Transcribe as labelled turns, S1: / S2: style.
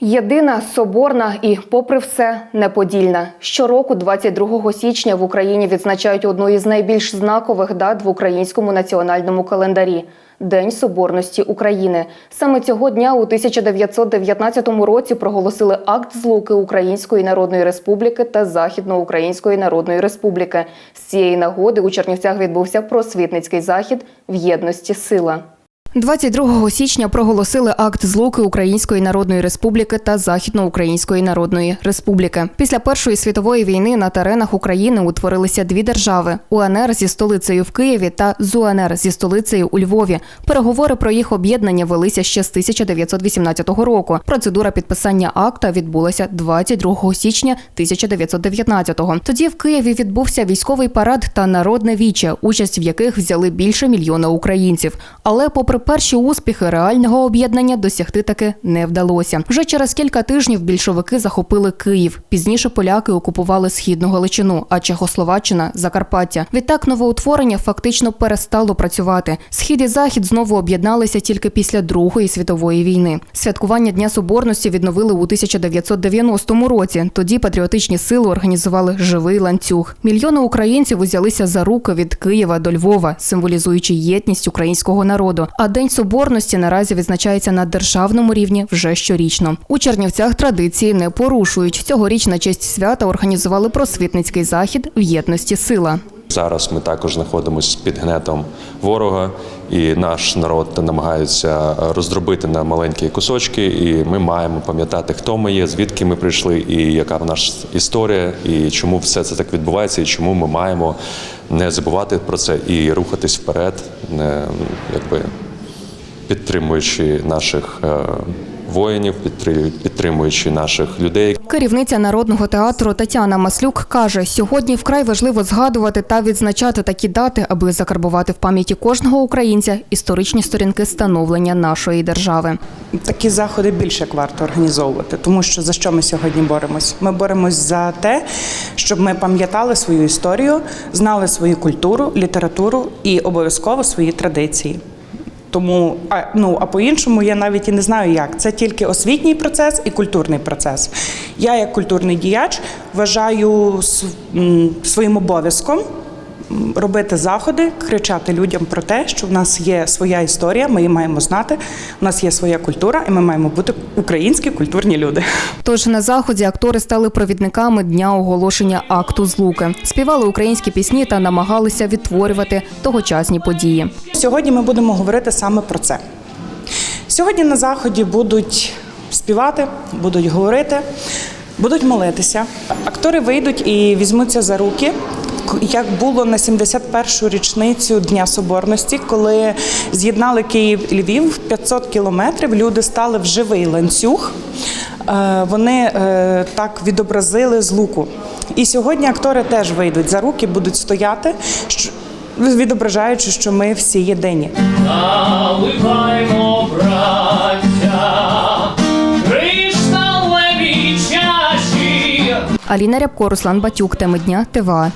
S1: Єдина, соборна і, попри все, неподільна. Щороку, 22 січня, в Україні відзначають одну із найбільш знакових дат в українському національному календарі День Соборності України. Саме цього дня у 1919 році проголосили акт злуки Української Народної Республіки та Західноукраїнської Народної Республіки. З цієї нагоди у Чернівцях відбувся просвітницький захід в єдності сила. 22 січня проголосили акт злуки Української Народної Республіки та Західноукраїнської Народної Республіки. Після Першої світової війни на теренах України утворилися дві держави: УНР зі столицею в Києві та ЗУНР зі столицею у Львові. Переговори про їх об'єднання велися ще з 1918 року. Процедура підписання акта відбулася 22 січня 1919-го. Тоді в Києві відбувся військовий парад та народне віче, участь в яких взяли більше мільйона українців. Але, попри перші успіхи, реального об'єднання досягти таки не вдалося. Вже через кілька тижнів більшовики захопили Київ. Пізніше поляки окупували східну Галичину, а Чехословаччина Закарпаття. Відтак новоутворення фактично перестало працювати. Схід і захід знову об'єдналися тільки після Другої світової війни. Святкування Дня Соборності відновили у 1990 році. Тоді патріотичні сили організували живий ланцюг. Мільйони українців узялися за руки від Києва до Львова, символізуючи єдність українського народу. А День Соборності наразі відзначається на державному рівні вже щорічно. У Чернівцях традиції не порушують. Цьогоріч на честь свята організували просвітницький захід в єдності сила.
S2: Зараз ми також знаходимося під гнетом ворога, і наш народ намагається роздробити на маленькі кусочки. І ми маємо пам'ятати, хто ми є, звідки ми прийшли, і яка наша історія, і чому все це так відбувається, і чому ми маємо не забувати про це і рухатись вперед, якби підтримуючи наших е, воїнів, підтри- підтримуючи наших людей,
S1: Керівниця народного театру Тетяна Маслюк каже: сьогодні вкрай важливо згадувати та відзначати такі дати, аби закарбувати в пам'яті кожного українця історичні сторінки становлення нашої держави.
S3: Такі заходи більше як варто організовувати, тому що за що ми сьогодні боремось? Ми боремось за те, щоб ми пам'ятали свою історію, знали свою культуру, літературу і обов'язково свої традиції. Тому, а ну а по-іншому я навіть і не знаю, як це тільки освітній процес і культурний процес. Я, як культурний діяч, вважаю своїм обов'язком робити заходи, кричати людям про те, що в нас є своя історія, ми її маємо знати. У нас є своя культура, і ми маємо бути українські культурні люди.
S1: Тож на заході актори стали провідниками дня оголошення акту злуки, співали українські пісні та намагалися відтворювати тогочасні події.
S3: Сьогодні ми будемо говорити саме про це. Сьогодні на заході будуть співати, будуть говорити, будуть молитися. Актори вийдуть і візьмуться за руки. Як було на 71-шу річницю Дня Соборності, коли з'єднали Київ і Львів 500 кілометрів, люди стали в живий ланцюг. Е, Вони е, так відобразили злуку. І сьогодні актори теж вийдуть за руки, будуть стояти, відображаючи, що ми всі єдині.
S4: Наливаймо, браття, кришталеві чаші.
S1: Аліна Рябко, Руслан Батюк, теми дня ТВА.